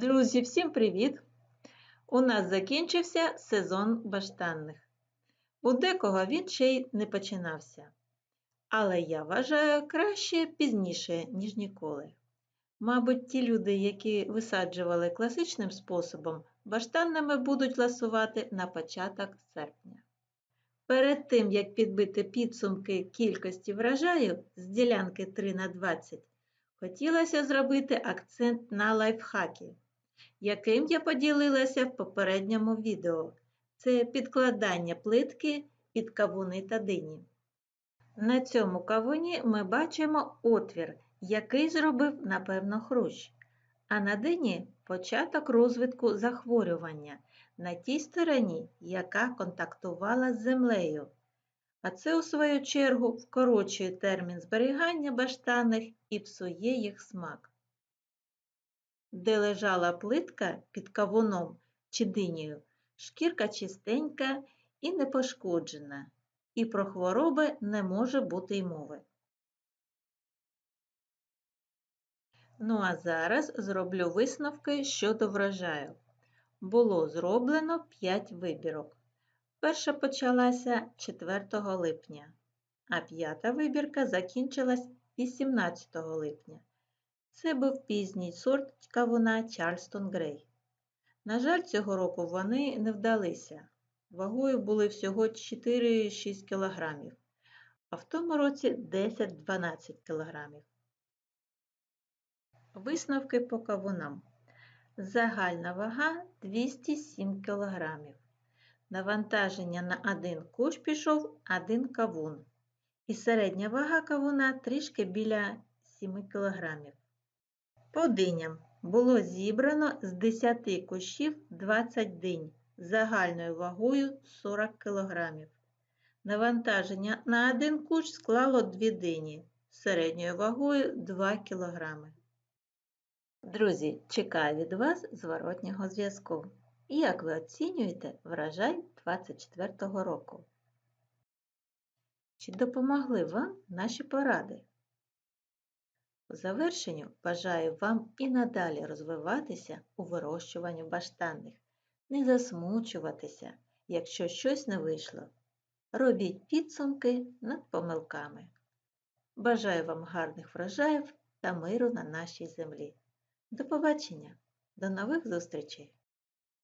Друзі, всім привіт! У нас закінчився сезон баштанних. У декого він ще й не починався. Але я вважаю краще пізніше, ніж ніколи. Мабуть, ті люди, які висаджували класичним способом, баштанними будуть ласувати на початок серпня. Перед тим, як підбити підсумки кількості врожаю з ділянки 3 на 20, хотілося зробити акцент на лайфхаки яким я поділилася в попередньому відео. Це підкладання плитки під кавуни та дині. На цьому кавуні ми бачимо отвір, який зробив, напевно, хрущ, а на дині початок розвитку захворювання на тій стороні, яка контактувала з землею. А це, у свою чергу, вкорочує термін зберігання баштаних і псує їх смак де лежала плитка під кавуном чи динею, шкірка чистенька і непошкоджена, і про хвороби не може бути й мови. Ну а зараз зроблю висновки щодо врожаю. Було зроблено 5 вибірок. Перша почалася 4 липня, а п'ята вибірка закінчилась 18 липня. Це був пізній сорт кавуна Чарльстон Грей. На жаль, цього року вони не вдалися. Вагою були всього 4-6 кг, а в тому році 10-12 кг. Висновки по кавунам. Загальна вага 207 кг. Навантаження на один куш пішов один кавун. І середня вага кавуна трішки біля 7 кг. По диням було зібрано з 10 кущів 20 динь загальною вагою 40 кг. Навантаження на один кущ склало 2 дині середньою вагою 2 кг. Друзі, чекаю від вас зворотнього зв'язку. Як ви оцінюєте врожай 24 року? Чи допомогли вам наші поради? Завершенню бажаю вам і надалі розвиватися у вирощуванні баштанних, не засмучуватися, якщо щось не вийшло. Робіть підсумки над помилками. Бажаю вам гарних врожаїв та миру на нашій землі. До побачення, до нових зустрічей!